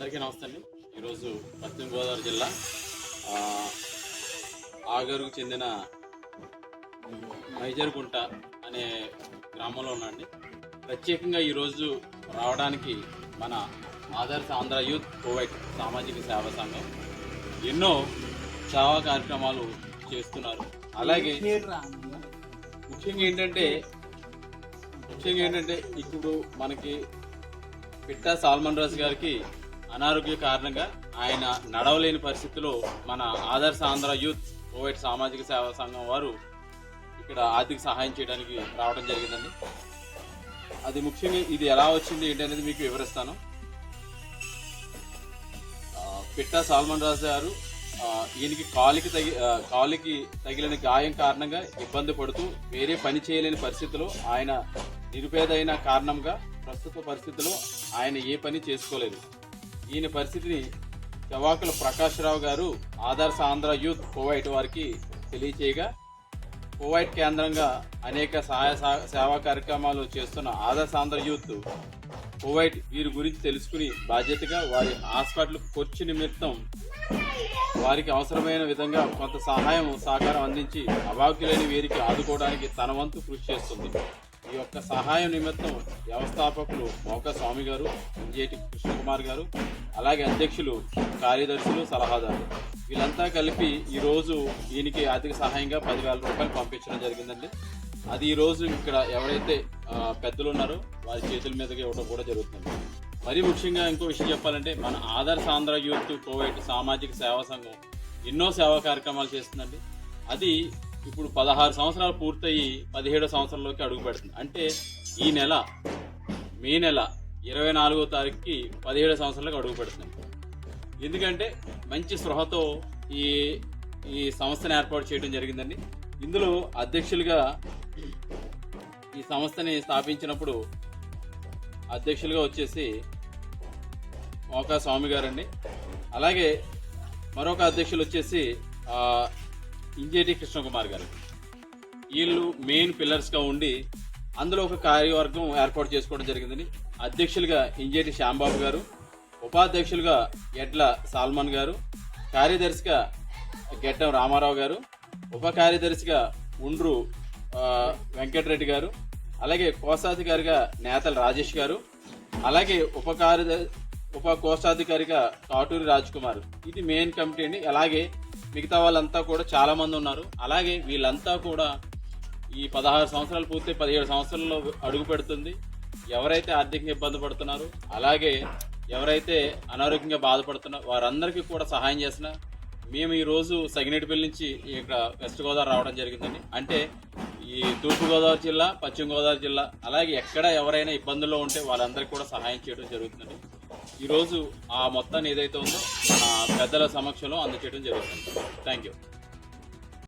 అందరికీ నమస్తే అండి. ఈరోజు పశ్చిమ గోదావరి జిల్లా ఆగరుకు చెందిన మైజర్గుంట అనే గ్రామంలో ఉన్నాండి ప్రత్యేకంగా ఈరోజు రావడానికి మన ఆదర్శ ఆంధ్ర యూత్ కోవైట్ సామాజిక సేవా సంఘం ఎన్నో సేవా కార్యక్రమాలు చేస్తున్నారు. అలాగే ముఖ్యంగా ఏంటంటే ముఖ్యంగా ఏంటంటే ఇప్పుడు మనకి పిట్టా సాల్మన్ రాజు గారికి అనారోగ్య కారణంగా ఆయన నడవలేని పరిస్థితిలో మన ఆదర్శ ఆంధ్ర యూత్ కోవైట్ సామాజిక సేవా సంఘం వారు ఇక్కడ ఆర్థిక సహాయం చేయడానికి రావడం జరిగిందండి. అది ముఖ్యంగా ఇది ఎలా వచ్చింది ఏంటనేది మీకు వివరిస్తాను. పిట్టా సాల్మన్ రాజు గారు ఈయనకి కాలికి తగి కాలికి తగిలిన గాయం కారణంగా ఇబ్బంది పడుతూ వేరే పని చేయలేని పరిస్థితిలో ఆయన నిరుపేదైన కారణంగా ప్రస్తుత పరిస్థితిలో ఆయన ఏ పని చేసుకోలేదు. ఈయన పరిస్థితిని చవాకుల ప్రకాశ్రావు గారు ఆదర్శ ఆంధ్ర యూత్ కోవైట్ వారికి తెలియచేయగా కోవైట్ కేంద్రంగా అనేక సహాయ సా- సేవా కార్యక్రమాలు చేస్తున్న ఆదర్శ ఆంధ్ర యూత్ కోవైట్ వీరి గురించి తెలుసుకుని బాధ్యతగా వారి హాస్పిటల్కు ఖర్చు నిమిత్తం వారికి అవసరమైన విధంగా కొంత సహాయం సహకారం అందించి అభాగ్యులైన వీరికి ఆదుకోవడానికి తన వంతు కృషి చేస్తుంది. ఈ యొక్క సహాయం నిమిత్తం వ్యవస్థాపకులు మోక స్వామి గారు ఎంజేటి కృష్ణకుమార్ గారు అలాగే అధ్యక్షులు కార్యదర్శులు సలహాదారులు. వీళ్ళంతా కలిపి ఈరోజు దీనికి ఆర్థిక సహాయంగా పదివేల రూపాయలు పంపించడం జరిగిందండి. అది ఈరోజు ఇక్కడ ఎవరైతే పెద్దలు ఉన్నారో వారి చేతుల మీదకి ఇవ్వడం కూడా జరుగుతుంది. మరీ ముఖ్యంగా ఇంకో విషయం చెప్పాలంటే మన ఆదర్శ ఆంధ్ర యూత్ కోవైట్ సామాజిక సేవా సంఘం ఎన్నో సేవా కార్యక్రమాలు చేస్తుందండి. అది ఇప్పుడు పదహారు సంవత్సరాలు పూర్తయి పదిహేడో సంవత్సరంలోకి అడుగు పెడుతుంది. అంటే ఈ నెల మే నెల ఇరవై నాలుగో తారీఖుకి పదిహేడో సంవత్సరాలకు అడుగు పెడుతుంది. ఎందుకంటే మంచి స్పృహతో ఈ ఈ సంస్థను ఏర్పాటు చేయడం జరిగిందండి. ఇందులో అధ్యక్షులుగా ఈ సంస్థని స్థాపించినప్పుడు అధ్యక్షులుగా వచ్చేసి మోకా స్వామి గారండి. అలాగే మరొక అధ్యక్షులు వచ్చేసి ఇంజేటి కృష్ణకుమార్ గారు. వీళ్ళు మెయిన్ పిల్లర్స్గా ఉండి అందులో ఒక కార్యవర్గం ఏర్పాటు చేసుకోవడం జరిగిందని అధ్యక్షులుగా ఇంజేటి శ్యాంబాబు గారు ఉపాధ్యక్షులుగా ఎడ్ల సాల్మాన్ గారు కార్యదర్శిగా గెడ్డం రామారావు గారు ఉప కార్యదర్శిగా ఉండ్రు వెంకటరెడ్డి గారు అలాగే కోశాధికారిగా నేతల రాజేష్ గారు అలాగే ఉప కార్యదర్శి ఉప కోశాధికారిగా కాటూరి రాజ్ కుమార్. ఇది మెయిన్ కమిటీ అండి. అలాగే మిగతా వాళ్ళంతా కూడా చాలామంది ఉన్నారు. అలాగే వీళ్ళంతా కూడా ఈ పదహారు సంవత్సరాలు పూర్తి పదిహేడు సంవత్సరాల్లో అడుగు పెడుతుంది. ఎవరైతే ఆర్థికంగా ఇబ్బంది పడుతున్నారో అలాగే ఎవరైతే అనారోగ్యంగా బాధపడుతున్నారో వారందరికీ కూడా సహాయం చేసిన మేము ఈ రోజు సగినేటిపల్లి నుంచి ఇక్కడ వెస్ట్ గోదావరి రావడం జరిగిందండి. అంటే ఈ తూర్పుగోదావరి జిల్లా పశ్చిమ గోదావరి జిల్లా అలాగే ఎక్కడ ఎవరైనా ఇబ్బందుల్లో ఉంటే వాళ్ళందరికీ కూడా సహాయం చేయడం జరుగుతుందండి. ఈరోజు ఆ మొత్తాన్ని ఏదైతే ఉందో మన పెద్దల సమక్షంలో అందచేయడం జరుగుతుంది. Thank you